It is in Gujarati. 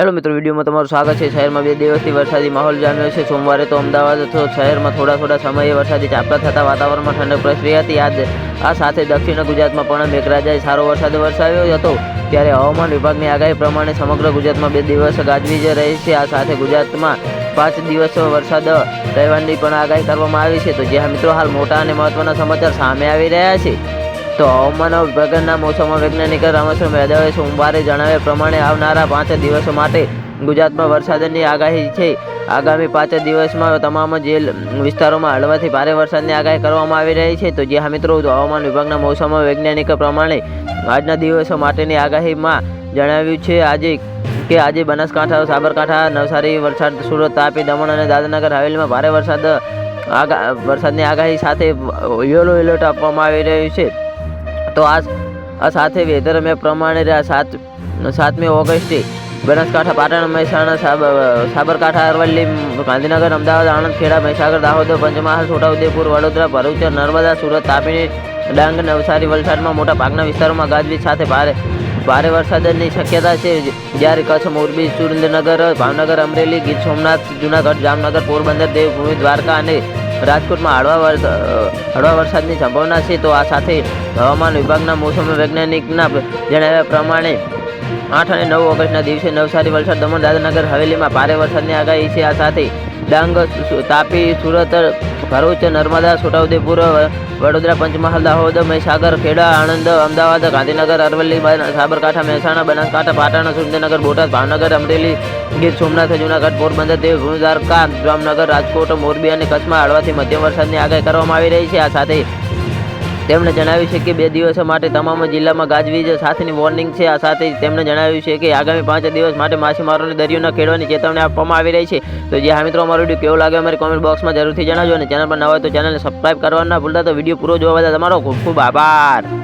હેલો મિત્રો, વિડીયોમાં તમારું સ્વાગત છે. શહેરમાં બે દિવસથી વરસાદી માહોલ જામ્યો છે. સોમવારે તો અમદાવાદ અથવા શહેરમાં થોડા થોડા સમયે વરસાદી ઝાપટા થતાં વાતાવરણમાં ઠંડક પ્રસરી હતી. આજ આ સાથે દક્ષિણ ગુજરાતમાં પણ મેઘરાજાએ સારો વરસાદ વરસાવ્યો હતો. ત્યારે હવામાન વિભાગની આગાહી પ્રમાણે સમગ્ર ગુજરાતમાં બે દિવસ ગાજવી જ રહી છે. આ સાથે ગુજરાતમાં પાંચ દિવસ વરસાદ રહેવાની પણ આગાહી કરવામાં આવી છે. તો જ્યાં મિત્રો હાલ મોટા અને મહત્વના સમાચાર સામે આવી રહ્યા છે. તો હવામાન વિભાગના મોસમમાં વૈજ્ઞાનિક રામેશ્વર યાદવે સોમવારે જણાવ્યા પ્રમાણે આવનારા પાંચ દિવસો માટે ગુજરાતમાં વરસાદની આગાહી છે. આગામી પાંચ દિવસમાં તમામ જે વિસ્તારોમાં હળવાથી ભારે વરસાદની આગાહી કરવામાં આવી રહી છે. તો જે હા મિત્રો હવામાન વિભાગના મોસમમાં વૈજ્ઞાનિક પ્રમાણે આજના દિવસો માટેની આગાહીમાં જણાવ્યું છે. આજે કે આજે બનાસકાંઠા, સાબરકાંઠા, નવસારી, વલસાડ, સુરત, તાપી, દમણ અને દાદરનગર હવેલીમાં ભારે વરસાદ, આગા, વરસાદની આગાહી સાથે યલો એલર્ટ આપવામાં આવી રહ્યું છે. તો આ આ સાથે વેધર મેપ પ્રમાણે રહ્યા. સાત સાતમી ઓગસ્ટે બનાસકાંઠા, પાટણ, મહેસાણા, સાબ- સાબરકાંઠા, અરવલ્લી, ગાંધીનગર, અમદાવાદ, આણંદ, ખેડા, મહીસાગર, દાહોદ, પંચમહાલ છોટાઉદેપુર વડોદરા, ભરૂચ, નર્મદા, સુરત, તાપી, ડાંગ, નવસારી, વલસાડમાં મોટા ભાગના વિસ્તારોમાં ગાજવીજ સાથે ભારે ભારે વરસાદની શક્યતા છે. જ્યારે કચ્છ, મોરબી, સુરેન્દ્રનગર, ભાવનગર, અમરેલી, ગીર સોમનાથ, જુનાગઢ, જામનગર, પોરબંદર, દેવભૂમિ, દ્વારકા અને રાજકોટમાં હળવા હળવા વરસાદની સંભાવના છે. તો આ સાથે હવામાન વિભાગના મોસમ વૈજ્ઞાનિકના જણાવ્યા પ્રમાણે આઠ અને નવ ઓગસ્ટના દિવસે નવસારી, વલસાડ, દમણ દાદાનગર હવેલીમાં ભારે વરસાદની આગાહી છે. આ સાથે ડાંગ તાપી, સુરત, ભરૂચ, નર્મદા, છોટાઉદેપુર, વડોદરા, પંચમહાલ, દાહોદ, મહીસાગર, ખેડા, આણંદ, અમદાવાદ, ગાંધીનગર, અરવલ્લી સાબરકાંઠા, મહેસાણા, બનાસકાંઠા, પાટણ, સુરેન્દ્રનગર, બોટાદ, ભાવનગર, અમરેલી, ગીર સોમનાથ, જૂનાગઢ, પોરબંદર, દેવ દ્વારકા જામનગર, રાજકોટ, મોરબી અને કચ્છમાં હળવાથી મધ્યમ વરસાદની આગાહી કરવામાં આવી રહી છે. આ સાથે તેમણે જણાવ્યું છે કે બે દિવસો માટે તમામ જિલ્લામાં ગાજવીજ સાથેની વોર્નિંગ છે. આ સાથે તેમણે જણાવ્યું છે કે આગામી પાંચ દિવસ માટે માછીમારોને દરિયો ન ખેડવાની ચેતવણી આપવામાં આવી રહી છે. તો જે હા મિત્રો, અમારો વીડિયો કેવો લાગે અમારી કોમેન્ટ બોક્સમાં જરૂરથી જણાવજો અને ચેનલ પર ન હોય તો ચેનલને સબસ્ક્રાઈબ કરવા ના ભૂલતા. તો વીડિયો પૂરો જોવા બદલ તમારો ખૂબ ખૂબ આભાર.